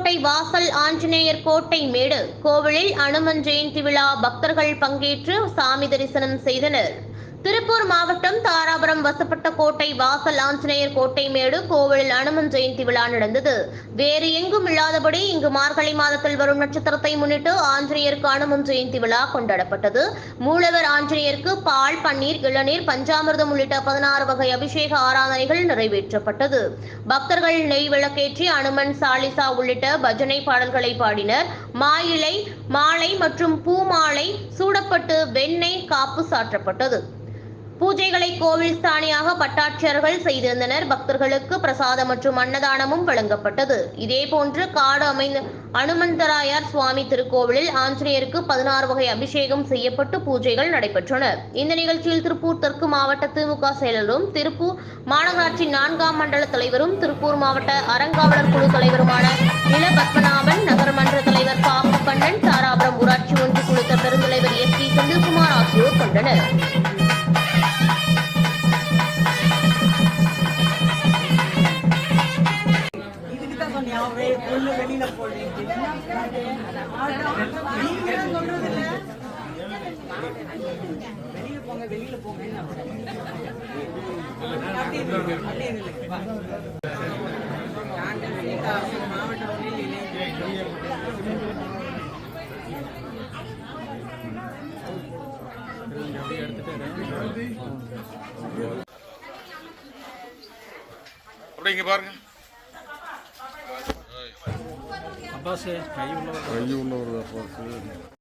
புதுக்கோட்டை வாசல் ஆஞ்சநேயர் கோட்டை மேடு. கோவிலில் அனுமன் ஜெயந்தி விழா பக்தர்கள் பங்கேற்று சாமி தரிசனம் செய்தனர். திருப்பூர் மாவட்டம் தாராபுரம் வசப்பட்ட கோட்டை வாசல் ஆஞ்சநேயர் கோட்டை மேடு கோவிலில் அனுமன் ஜெயந்தி விழா நடந்தது. வேறு எங்கும் இல்லாதபடி இங்கு மார்கழி மாதத்தில் வரும் நட்சத்திரத்தை முன்னிட்டு ஆஞ்சநேயருக்கு அனுமன் ஜெயந்தி விழா கொண்டாடப்பட்டது. மூலவர் ஆஞ்சநேயருக்கு பால் பன்னீர் இளநீர் பஞ்சாமிர்தம் உள்ளிட்ட பதினாறு வகை அபிஷேக ஆராதனைகள் நிறைவேற்றப்பட்டது. பக்தர்கள் நெய் விளக்கேற்றி அனுமன் சாலிசா உள்ளிட்ட பஜனை பாடல்களை பாடினர். மாயிலை மாலை மற்றும் பூமாலை சூடப்பட்டு வெண்ணெய் காப்பு சாற்றப்பட்டது. பூஜைகளை கோவில் ஸ்தானியாக பட்டாட்சியர்கள் செய்திருந்தனர். பக்தர்களுக்கு பிரசாதம் மற்றும் அன்னதானமும் வழங்கப்பட்டது. இதேபோன்று காடு அமைந்த அனுமந்தராயார் சுவாமி திருக்கோவிலில் ஆஞ்சநேயருக்கு பதினாறு வகை அபிஷேகம் செய்யப்பட்டு பூஜைகள் நடைபெற்றன. இந்த நிகழ்ச்சியில் திருப்பூர் தெற்கு மாவட்ட திமுக செயலரும் திருப்பூர் மாநகராட்சி நான்காம் மண்டல தலைவரும் திருப்பூர் மாவட்ட அறங்காவலர் குழு தலைவருமான நில பத்மநாபன் நகரமன்ற தலைவர் பாப்பு தாராபுரம் ஊராட்சி ஒன்றிய சீதா அப்படியே இங்க பாருங்க. Abbas Kayum Lord. Kayum Lord Abbas.